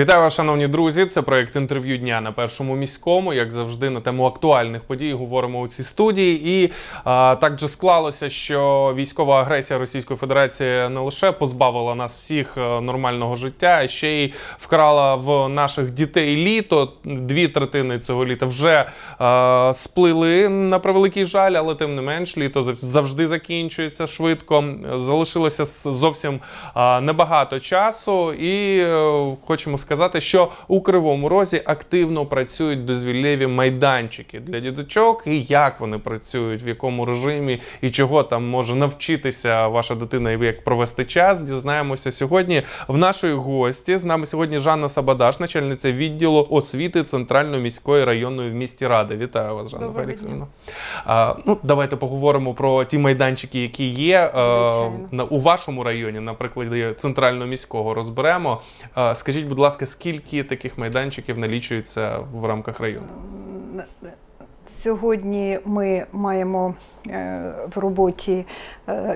Вітаю вас, шановні друзі. Це проект інтерв'ю дня на першому міському. Як завжди, на тему актуальних подій говоримо у цій студії. І а, так же склалося, що військова агресія Російської Федерації не лише позбавила нас всіх е, нормального життя, а ще й вкрала в наших дітей літо. Дві третини цього літа вже е, сплили на превеликий жаль, але тим не менш, літо завжди закінчується швидко. Залишилося зовсім е, небагато часу, і е, хочемо сказати, що у Кривому Розі активно працюють дозвіллєві майданчики для діточок, і як вони працюють, в якому режимі і чого там може навчитися ваша дитина, і як провести час. Дізнаємося сьогодні в нашої гості. З нами сьогодні Жанна Сабадаш, начальниця відділу освіти Центральної міської районної в місті Ради. Вітаю вас, Жанна Доброго Феліксівна. Ну, давайте поговоримо про ті майданчики, які є Звичайно. у вашому районі, наприклад, центрального міського розберемо. Скажіть, будь ласка, скільки таких майданчиків налічується в рамках району? Сьогодні ми маємо е, в роботі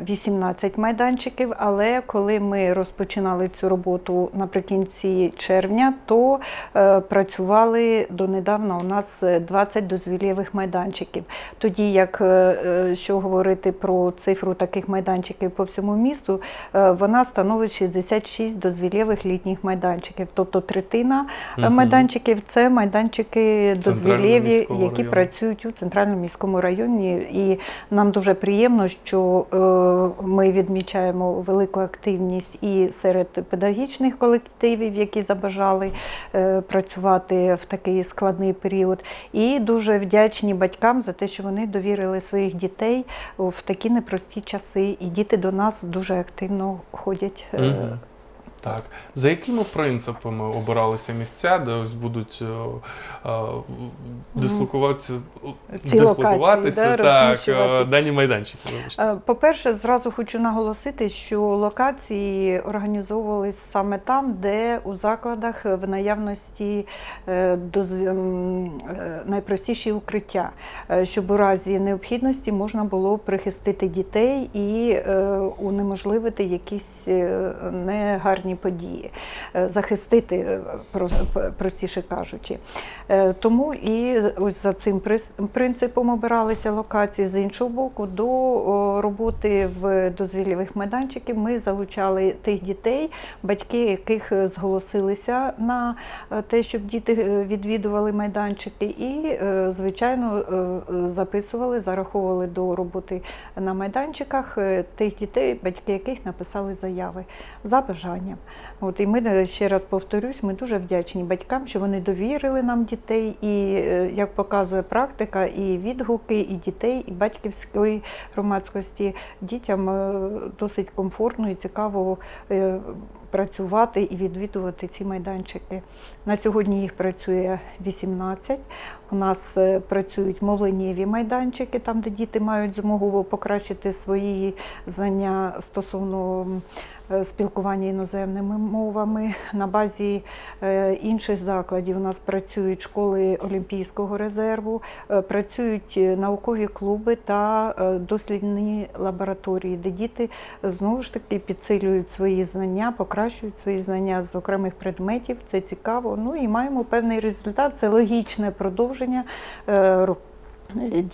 18 майданчиків, але коли ми розпочинали цю роботу наприкінці червня, то е, працювали донедавна у нас е, 20 дозвілєвих майданчиків. Тоді як е, е, що говорити про цифру таких майданчиків по всьому місту, е, вона становить 66 дозвілєвих літніх майданчиків, тобто третина е, Мгм. майданчиків це майданчики дозвілєві, які району. працюють у центральному міському районі. І нам дуже приємно, що е, ми відмічаємо велику активність і серед педагогічних колективів, які забажали е, працювати в такий складний період. І дуже вдячні батькам за те, що вони довірили своїх дітей в такі непрості часи. І діти до нас дуже активно ходять. е, Мгм. Так. За якими принципами обиралися місця, де ось будуть е, е, дислокуватися, Ці дислокуватися локації, да, так, е, дані майданчики? Вибачте. По-перше, зразу хочу наголосити, що локації організовувались саме там, де у закладах в наявності е, найпростіші укриття, щоб у разі необхідності можна було прихистити дітей і унеможливити якісь е, негарні події, е, захистити, е, простіше кажучи. Е, Тому і ось за цим принципом обиралися локації. З іншого боку, до роботи в дозвіллєвих майданчиків ми залучали тих дітей, батьки яких е, зголосилися на е, те, щоб діти е, відвідували майданчики, і, е, звичайно, е, е, записували, зараховували до роботи на майданчиках е, тих дітей, батьки яких написали заяви за бажанням. От і ми ще раз повторюсь, ми дуже вдячні батькам, що вони довірили нам дітей, і е, як показує практика, і відгуки, і дітей, і батьківської громадськості дітям е, досить комфортно і цікаво. е, Працювати і відвідувати ці майданчики. На сьогодні їх працює 18. У нас працюють мовленнєві майданчики, там, де діти мають змогу покращити свої знання стосовно спілкування іноземними мовами. На базі е, інших закладів у нас працюють школи Олімпійського резерву, е, працюють е, наукові клуби та е, дослідні лабораторії, де діти е, знову ж таки підсилюють свої знання, покращують свої знання з окремих предметів. Це цікаво. Ну і маємо певний результат. Це логічне продовження. е, ро-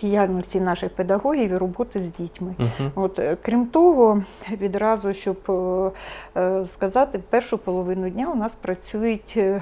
Діяльності наших педагогів і роботи з дітьми. Мгм. От, е, крім того, відразу, щоб е, е, сказати, першу половину дня у нас працюють е,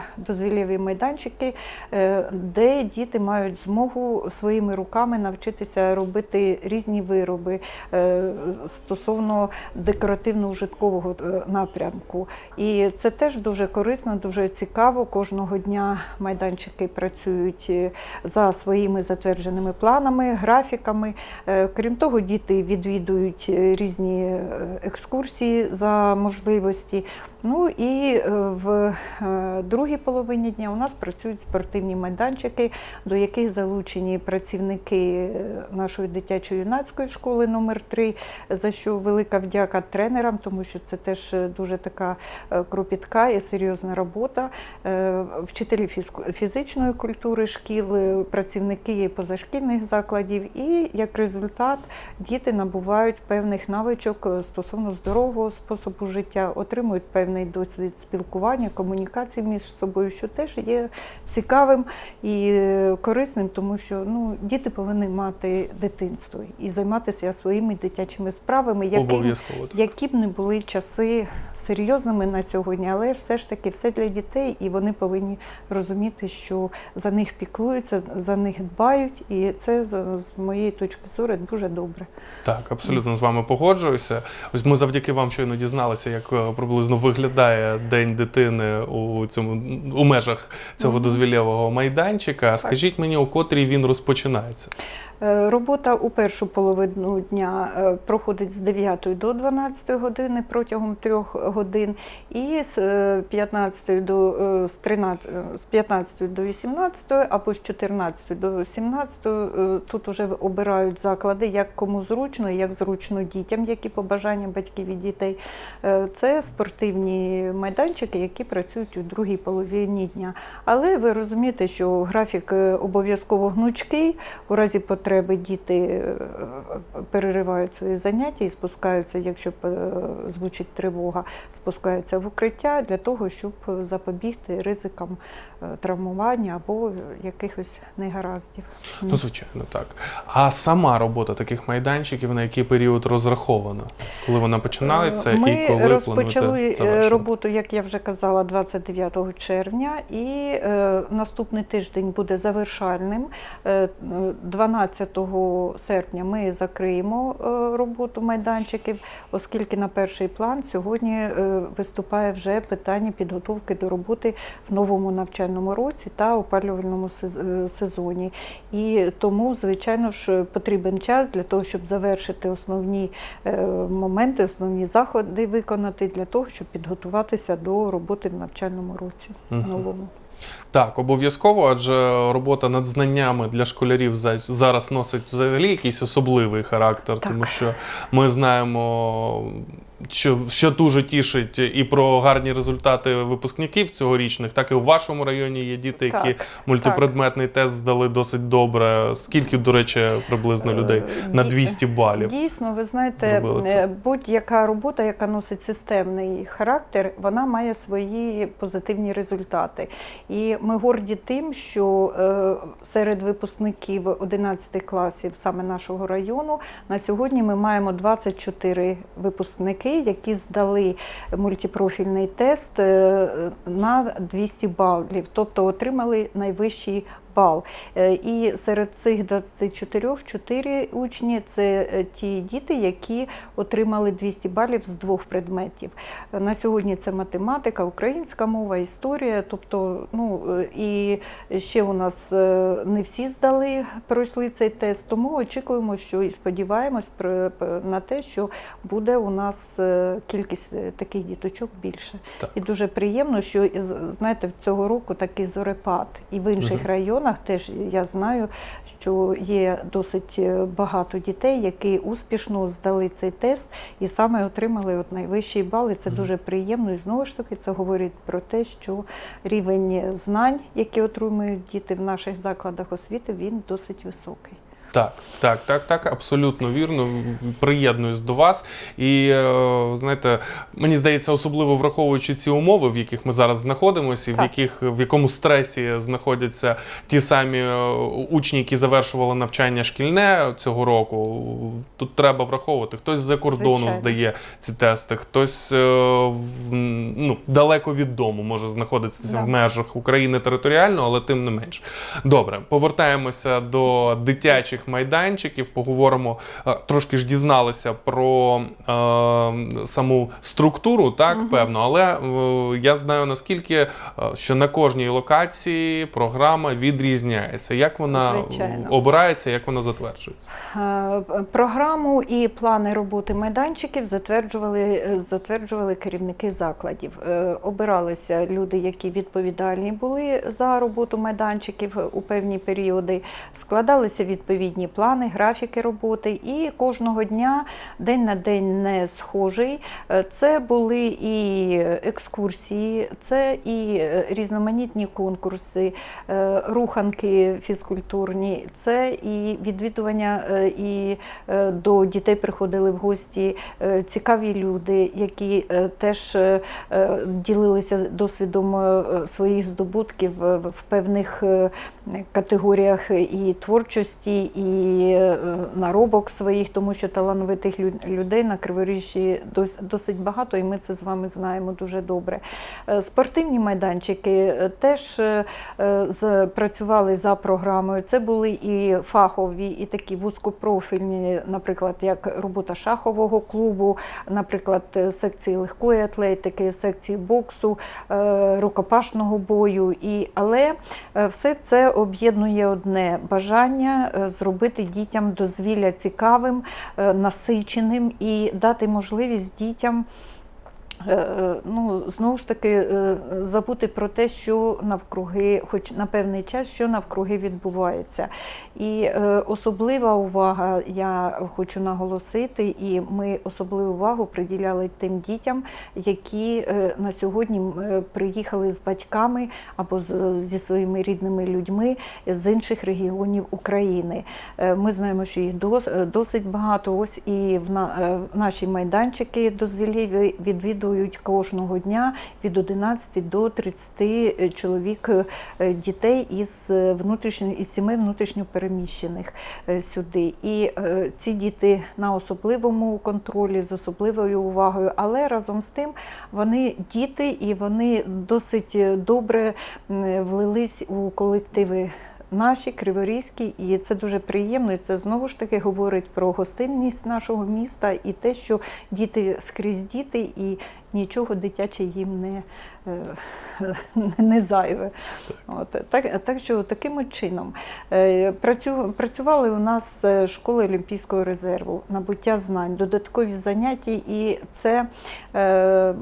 майданчики, е, де діти мають змогу своїми руками навчитися робити різні вироби е, стосовно декоративно-ужиткового е, напрямку. І це теж дуже корисно, дуже цікаво. Кожного дня майданчики працюють е, за своїми затвердженими планами, графіками. Е, Крім того, діти відвідують е, різні е, екскурсії за можливості. Ну і е, в е, другій половині дня у нас працюють спортивні майданчики, до яких залучені працівники е, нашої дитячо-юнацької школи номер 3 за що велика вдяка тренерам, тому що це теж дуже така кропітка і серйозна робота. Вчителі фізичної культури шкіл, працівники позашкільних закладів, і як результат діти набувають певних навичок стосовно здорового способу життя, отримують певні певний досвід спілкування, комунікації між собою, що теж є цікавим і е, корисним, тому що ну, діти повинні мати дитинство і займатися своїми дитячими справами, яким, які б не були часи серйозними на сьогодні, але все ж таки все для дітей, і вони повинні розуміти, що за них піклуються, за них дбають, і це з, з моєї точки зору дуже добре. Так, абсолютно з вами погоджуюся. Ось ми завдяки вам щойно дізналися, як е, приблизно виглядає День дитини у цьому у межах цього Мгм. дозвілєвого майданчика. Скажіть мені, у котрій він розпочинається? Е, Робота у першу половину дня е, проходить з 9 до 12 години протягом трьох годин, і з е, 15 до е, з 13, е, з 15 до 18 або з 14 до 17 е, тут уже обирають заклади, як кому зручно, як зручно дітям, які побажання батьків і дітей. Це спортивні майданчики, які працюють у другій половині дня. Але ви розумієте, що графік обов'язково гнучкий. У разі потреби потреби діти е, переривають свої заняття і спускаються, якщо е, звучить тривога, спускаються в укриття для того, щоб запобігти ризикам е, травмування або якихось негараздів. Ну, звичайно, так. А сама робота таких майданчиків на який період розрахована? Коли вона починається Ми і коли розпочали завершити? роботу, як я вже казала, 29 червня, і е, наступний тиждень буде завершальним. 12 15 серпня ми закриємо е, роботу майданчиків, оскільки на перший план сьогодні е, виступає вже питання підготовки до роботи в новому навчальному році та опалювальному е, сезоні. І тому, звичайно ж, потрібен час для того, щоб завершити основні моменти, основні заходи виконати для того, щоб підготуватися до роботи в навчальному році новому. Так, обов'язково, адже робота над знаннями для школярів за- зараз носить взагалі якийсь особливий характер, Так. тому що ми знаємо, що, що дуже тішить і про гарні результати випускників цьогорічних, так і у вашому районі є діти, які Так, мультипредметний тест здали досить добре. Скільки, до речі, приблизно людей Е, на ді- 200 балів? Дійсно, ви знаєте, е, будь-яка робота, яка носить системний характер, вона має свої позитивні результати. І ми горді тим, що е, серед випускників 11 класів саме нашого району на сьогодні ми маємо 24 випускники, які здали мультипрофільний тест е, на 200 балів, тобто отримали найвищий бал. Е, І серед цих 24 4 учні це е, ті діти, які отримали 200 балів з двох предметів. На сьогодні це математика, українська мова, історія. Тобто, ну е, і ще у нас не всі здали, пройшли цей тест. Тому очікуємо, що і сподіваємось на те, що буде у нас кількість таких діточок більше. Так. І дуже приємно, що знаєте, цього року такий зорепад. І в інших Мгм. районах теж я знаю, що є досить е, багато дітей, які успішно здали цей тест і саме отримали от найвищий бал. І це дуже приємно. І знову ж таки, це говорить про те, що рівень знань, які отримують діти в наших закладах освіти, він досить високий. Так, так, так, так, абсолютно вірно. Приєднуюсь до вас. І е, знаєте, мені здається, особливо враховуючи ці умови, в яких ми зараз знаходимося, і в яких в якому стресі знаходяться ті самі е, учні, які завершували навчання шкільне цього року. Тут треба враховувати. Хтось з-за кордону Звичайно. здає ці тести, хтось е, ну, далеко від дому може знаходитися Да. в межах України територіально, але тим не менш. Добре, повертаємося до дитячих майданчиків. Поговоримо е, трошки ж дізналися про е, саму структуру, так Мгм. певно. Але е, я знаю наскільки, е, що на кожній локації програма відрізняється. Як вона Звичайно. обирається, як вона затверджується? Е, Програму і плани роботи майданчиків затверджували, затверджували керівники закладів. Обиралися люди, які відповідальні були за роботу майданчиків у певні періоди, складалися відповідні відповідні плани, графіки роботи. І кожного дня, день на день не схожий. Е, Це були і екскурсії, це і е, різноманітні конкурси, е, руханки фізкультурні, це і відвідування і до дітей приходили в гості цікаві люди, які теж ділилися досвідом своїх здобутків в певних категоріях і творчості, і е, наробок своїх, тому що талановитих людей на Криворіжжі досить багато, і ми це з вами знаємо дуже добре. Е, Спортивні майданчики е, теж працювали за програмою. Це були і фахові, і такі вузькопрофільні, наприклад, як робота шахового клубу, наприклад, секції легкої атлетики, секції боксу, рукопашного бою. І, але все це об'єднує одне бажання е, зробити дітям дозвілля цікавим, е, насиченим і дати можливість дітям. Е, е, Ну, знову ж таки, е, забути про те, що навкруги, хоч на певний час, що навкруги відбувається. І особлива увага, я хочу наголосити, і ми особливу увагу приділяли тим дітям, які на сьогодні приїхали з батьками або зі своїми рідними людьми з інших регіонів України. Ми знаємо, що їх досить багато. Ось і в на- в наші майданчики дозвілі відвідують кожного дня від 11 до 30 чоловік е, дітей із е, внутрішньо із сіми внутрішньо переміщених е, сюди. І е, ці діти на особливому контролі з особливою увагою, але разом з тим вони діти і вони досить е, добре влились у колективи. Наші криворізькі, і це дуже приємно. І це знову ж таки говорить про гостинність нашого міста і те, що діти скрізь діти, і нічого дитяче їм не, е, не зайве. От, так, так що таким чином е, працю, працювали у нас е, школи Олімпійського резерву, набуття знань, додаткові заняття, і це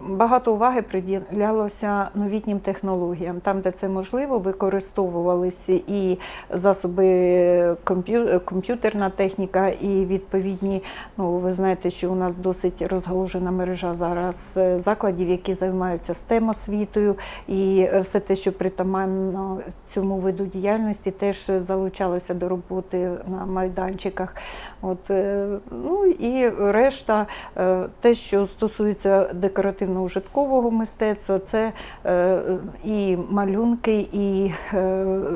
багато уваги приділялося новітнім технологіям. Там, де це можливо, використовувалися і засоби комп'ю, комп'ютерна техніка, і відповідні, ну ви знаєте, що у нас досить розгалужена мережа зараз закладів, які займаються STEM освітою, і е, все те, що притаманно цьому виду діяльності, теж залучалося до роботи на майданчиках. От, е, ну і решта, е, те, що стосується декоративно-ужиткового мистецтва, це і малюнки, і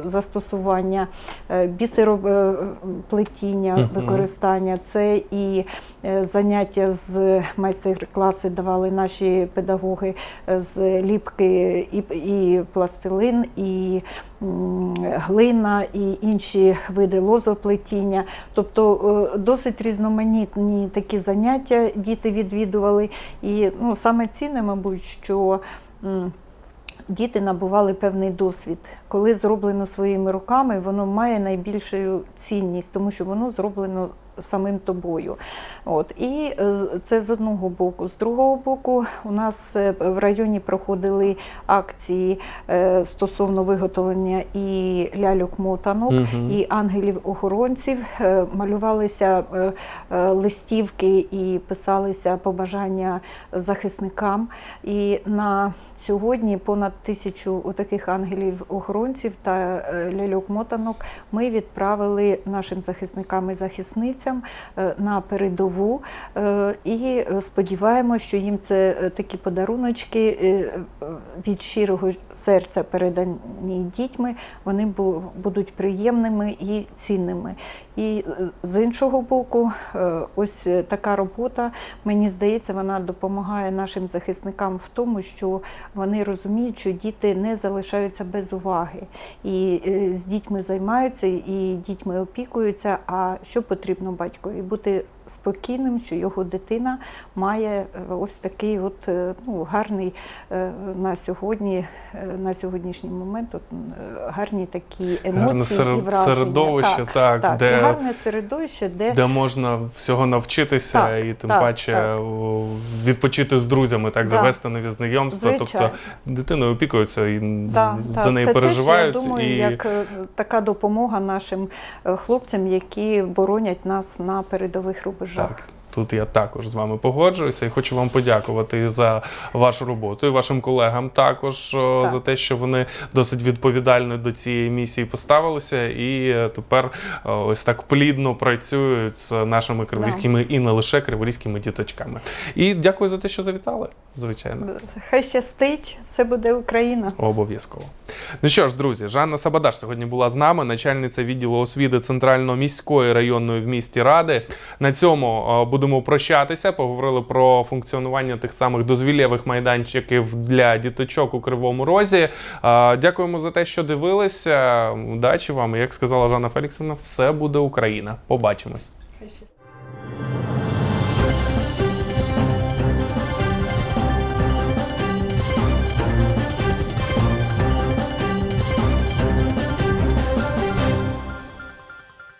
застосування бісероплетіння, використання, це і заняття з майстер-класи давали наші педагоги е, з ліпки і, і пластилин, і глина, і інші види лозоплетіння. Тобто е, досить різноманітні такі заняття діти відвідували. І ну, саме цінне, мабуть, що діти набували певний досвід. Коли зроблено своїми руками, воно має найбільшу цінність, тому що воно зроблено самим тобою. От. І е, це з одного боку. З другого боку, у нас е, в районі проходили акції е, стосовно виготовлення і ляльок-мотанок, Мгм. і ангелів-охоронців. Малювалися листівки і писалися побажання захисникам. І на сьогодні понад тисячу таких ангелів-охоронців та е, ляльок-мотанок ми відправили нашим захисникам і захисницям е, на передову. Е, І сподіваємося, що їм це такі подаруночки від щирого серця передані дітьми, вони будуть приємними і цінними. І е, з іншого боку, е, ось е, така робота, мені здається, вона допомагає нашим захисникам в тому, що вони розуміють, що діти не залишаються без уваги. І з дітьми займаються, і дітьми опікуються. А що потрібно батькові? Бути спокійним, що його дитина має е, ось такий от е, ну, гарний е, на сьогодні, на сьогоднішній момент от, гарні такі емоції серед- і враження. середовище, так, так, так, де- і гарне середовище, де Де можна всього навчитися Так, і тим так, паче так. відпочити з друзями, так Да. завести нові знайомства. Звичайно. Тобто дитиною опікуються і Да, за да, неї це переживають. Теж, я думаю, і як така допомога нашим хлопцям, які боронять нас на передових рубежах. Так, тут я також з вами погоджуюся і хочу вам подякувати за вашу роботу, і вашим колегам також Так. за те, що вони досить відповідально до цієї місії поставилися, і е, тепер ось так плідно працюють з нашими криворізькими і не лише криворізькими діточками. І дякую за те, що завітали, звичайно. Хай щастить, все буде Україна. Обов'язково. Ну що ж, друзі, Жанна Сабадаш сьогодні була з нами, начальниця відділу освіти Центральної міської районної в місті Ради. На цьому е, будемо прощатися. Поговорили про функціонування тих самих дозвіллєвих майданчиків для діточок у Кривому Розі. Е, Дякуємо за те, що дивилися. Удачі вам. І, Як сказала Жанна Феліксівна, все буде Україна. Побачимось. Хай щастить.